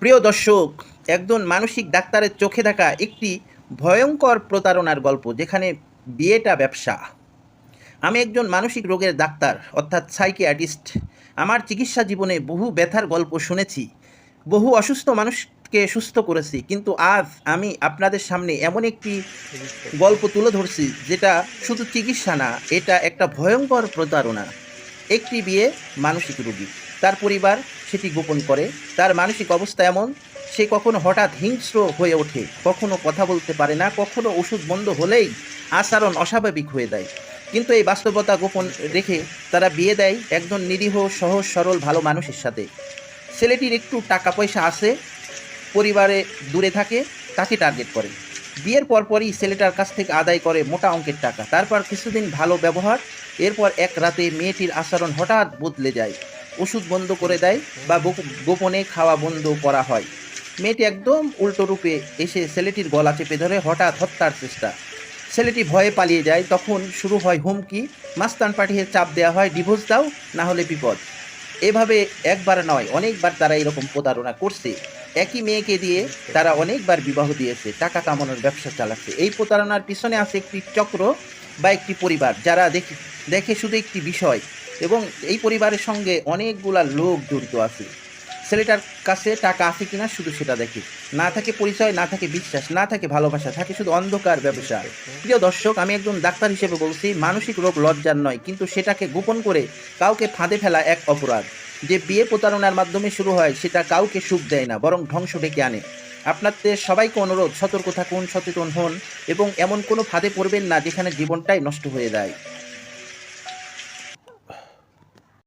প্রিয় দর্শক, একজন মানসিক ডাক্তারের চোখে দেখা একটি ভয়ঙ্কর প্রতারণার গল্প, যেখানে বিয়েটা ব্যবসা। আমি একজন মানসিক রোগের ডাক্তার, অর্থাৎ সাইকিয়াটিস্ট আমার চিকিৎসা জীবনে বহু ব্যথার গল্প শুনেছি, বহু অসুস্থ মানুষকে সুস্থ করেছি, কিন্তু আজ আমি আপনাদের সামনে এমন একটি গল্প তুলে ধরছি, যেটা শুধু চিকিৎসা না, এটা একটা ভয়ঙ্কর প্রতারণা। একটি বিয়ে মানসিক রোগী। তার পরিবার সেটি গোপন করে। তার মানসিক অবস্থা এমন, সে কখনো হঠাৎ হিংস্র হয়ে ওঠে, কখনো কথা বলতে পারে না, কখনো ওষুধ বন্ধ হলেই আচরণ অস্বাভাবিক হয়ে দেয় কিন্তু এই বাস্তবতা গোপন রেখে তারা বিয়ে দেয় একজন নিরীহ, সহজ, সরল, ভালো মানুষের সাথে। ছেলেটির একটু টাকা পয়সা আছে, পরিবারে দূরে থাকে, তাকে টার্গেট করে। বিয়ের পরপরই ছেলেটার কাছ থেকে আদায় করে মোটা অঙ্কের টাকা। তারপর কিছুদিন ভালো ব্যবহার, এরপর এক রাতে মেয়েটির আচরণ হঠাৎ বদলে যায়। ওষুধ বন্ধ করে দেয় বা গোপনে খাওয়া বন্ধ করা হয়। মেয়েটি একদম উল্টো রূপে এসে ছেলেটির গলা চেপে ধরে হঠাৎ হত্যার চেষ্টা। ছেলেটি ভয়ে পালিয়ে যায়। তখন শুরু হয় হুমকি, মাস্তান পাঠিয়ে চাপ দেওয়া হয়, ডিভোর্স দাও, না হলে বিপদ। এভাবে একবার নয়, অনেকবার তারা এরকম প্রতারণা করছে। একই মেয়েকে দিয়ে তারা অনেকবার বিবাহ দিয়েছে, টাকা কামানোর ব্যবসা চালাচ্ছে। এই প্রতারণার পিছনে আছে একটি চক্র বা একটি পরিবার, যারা দেখে দেখে শুধু একটি বিষয় এবং এই পরিবারের সঙ্গে অনেকগুলা লোক জড়িত আছে। ছেলেটার কাছে টাকা আছে কিনা শুধু সেটা দেখি। না থাকে পরিচয়, না থাকে বিশ্বাস, না থাকে ভালোবাসা, থাকে শুধু অন্ধকার ব্যবসা। প্রিয় দর্শক, আমি একজন ডাক্তার হিসেবে বলছি, মানসিক রোগ লজ্জার নয়, কিন্তু সেটাকে গোপন করে কাউকে ফাঁদে ফেলা এক অপরাধ। যে বিয়ে প্রতারণার মাধ্যমে শুরু হয়, সেটা কাউকে সুখ দেয় না, বরং ধ্বংস ডেকে আনে। আপনাদের সবাইকে অনুরোধ, সতর্ক থাকুন, সচেতন হন এবং এমন কোনো ফাঁদে পড়বেন না যেখানে জীবনটাই নষ্ট হয়ে যায়।